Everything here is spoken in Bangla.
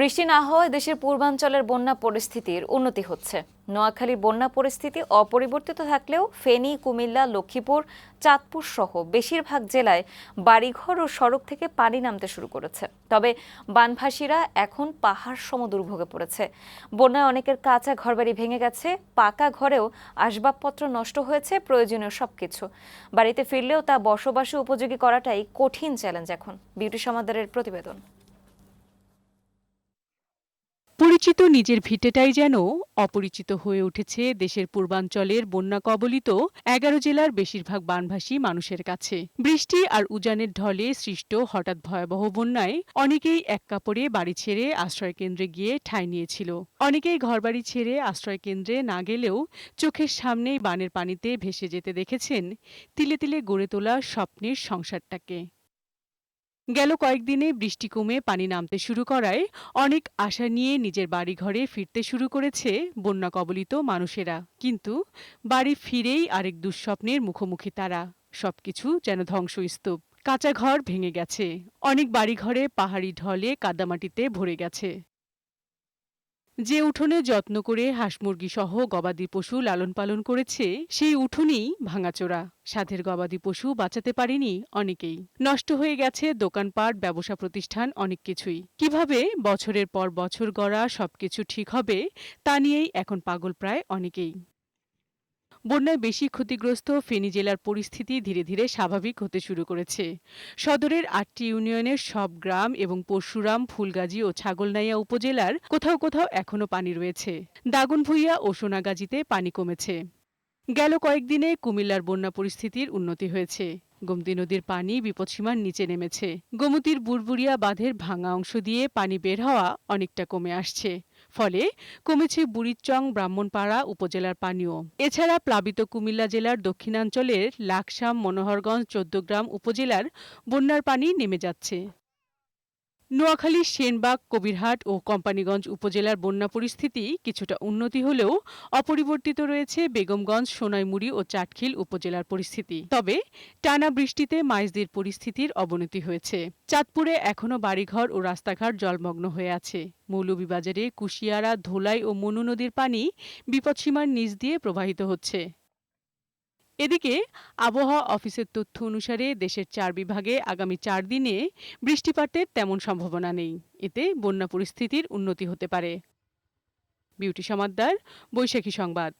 বৃষ্টি না হওয়ায় দেশের পূর্বাঞ্চলের বন্যা পরিস্থিতির উন্নতি হচ্ছে। নোয়াখালীর বন্যা পরিস্থিতি অপরিবর্তিত থাকলেও ফেনী, কুমিল্লা, লক্ষ্মীপুর, চাঁদপুর সহ বেশিরভাগ জেলায় বাড়িঘর ও সড়ক থেকে পানি নামতে শুরু করেছে। তবে বানভাসীরা এখন পাহাড় সম দুর্ভোগে পড়েছে। বন্যায় অনেকের কাঁচা ঘরবাড়ি ভেঙে গেছে, পাকা ঘরেও আসবাবপত্র নষ্ট হয়েছে, প্রয়োজনীয় সবকিছু। বাড়িতে ফিরলেও তা বসবাসে উপযোগী করাটাই কঠিন চ্যালেঞ্জ এখন। বিউটি সমাদারের প্রতিবেদন। পরিচিত নিজের ভিটেটাই যেন অপরিচিত হয়ে উঠেছে দেশের পূর্বাঞ্চলের বন্যা কবলিত এগারো জেলার বেশিরভাগ বানভাসী মানুষের কাছে। বৃষ্টি আর উজানের ঢলে সৃষ্ট হঠাৎ ভয়াবহ বন্যায় অনেকেই এক কাপড়ে বাড়ি ছেড়ে আশ্রয়কেন্দ্রে গিয়ে ঠাঁই নিয়েছিল। অনেকেই ঘরবাড়ি ছেড়ে আশ্রয়কেন্দ্রে না গেলেও চোখের সামনেই বানের পানিতে ভেসে যেতে দেখেছেন তিলে তিলে গড়ে তোলা স্বপ্নের সংসারটাকে। গেল কয়েকদিনে বৃষ্টি কমে পানি নামতে শুরু করায় অনেক আশা নিয়ে নিজের বাড়িঘরে ফিরতে শুরু করেছে বন্যা কবলিত মানুষেরা। কিন্তু বাড়ি ফিরেই আরেক দুঃস্বপ্নের মুখোমুখি তারা। সবকিছু যেন ধ্বংসস্তূপ। কাঁচা ঘর ভেঙে গেছে। অনেক বাড়িঘরে পাহাড়ি ঢলে কাদামাটিতে ভরে গেছে। যে উঠোনে যত্ন করে হাঁস মুরগি সহ গবাদি পশু লালন পালন করেছে, সেই উঠোনেই ভাঙাচোরা। সাধের গবাদি পশু বাঁচাতে পারেনি অনেকেই। নষ্ট হয়ে গেছে দোকানপাট, ব্যবসা প্রতিষ্ঠান অনেক কিছুই। কীভাবে বছরের পর বছর গড়া সবকিছু ঠিক হবে, তা নিয়েই এখন পাগল প্রায় অনেকেই। বন্যায় বেশি ক্ষতিগ্রস্ত ফেনী জেলার পরিস্থিতি ধীরে ধীরে স্বাভাবিক হতে শুরু করেছে। সদরের আটটি ইউনিয়নের সব গ্রাম এবং পরশুরাম, ফুলগাজী ও ছাগলনাইয়া উপজেলার কোথাও কোথাও এখনও পানি রয়েছে। দাগনভূঞা ও সোনাগাজীতে পানি কমেছে। গেল কয়েকদিনে কুমিল্লার বন্যা পরিস্থিতির উন্নতি হয়েছে। গোমতী নদীর পানি বিপদসীমার নিচে নেমেছে। গোমতীর বুড়বুড়িয়া বাঁধের ভাঙা অংশ দিয়ে পানি বের হওয়া অনেকটা কমে আসছে। ফলে কমেছে বুড়িচং, ব্রাহ্মণপাড়া উপজেলার পানীয়। এছাড়া প্লাবিত কুমিল্লা জেলার দক্ষিণাঞ্চলের লাকসাম, মনোহরগঞ্জ, চৌদ্দগ্রাম উপজেলার বন্যার পানি নেমে যাচ্ছে। নোয়াখালীর সেনবাগ, কবিরহাট ও কোম্পানীগঞ্জ উপজেলার বন্যা পরিস্থিতি কিছুটা উন্নতি হলেও অপরিবর্তিত রয়েছে বেগমগঞ্জ, সোনাইমুড়ি ও চাটখিল উপজেলার পরিস্থিতি। তবে টানা বৃষ্টিতে মাইজদির পরিস্থিতির অবনতি হয়েছে। চাঁদপুরে এখনও বাড়িঘর ও রাস্তাঘাট জলমগ্ন হয়ে আছে। মৌলভীবাজারে কুশিয়ারা, ধোলাই ও মনু নদীর পানি বিপদসীমার নিচ দিয়ে প্রবাহিত হচ্ছে। এদিকে আবহাওয়া অফিসের তথ্য অনুসারে দেশের চার বিভাগে আগামী চার দিনে বৃষ্টিপাতের তেমন সম্ভাবনা নেই। এতে বন্যা পরিস্থিতির উন্নতি হতে পারে। বিউটি সমাদ্দার, বৈশাখী সংবাদ।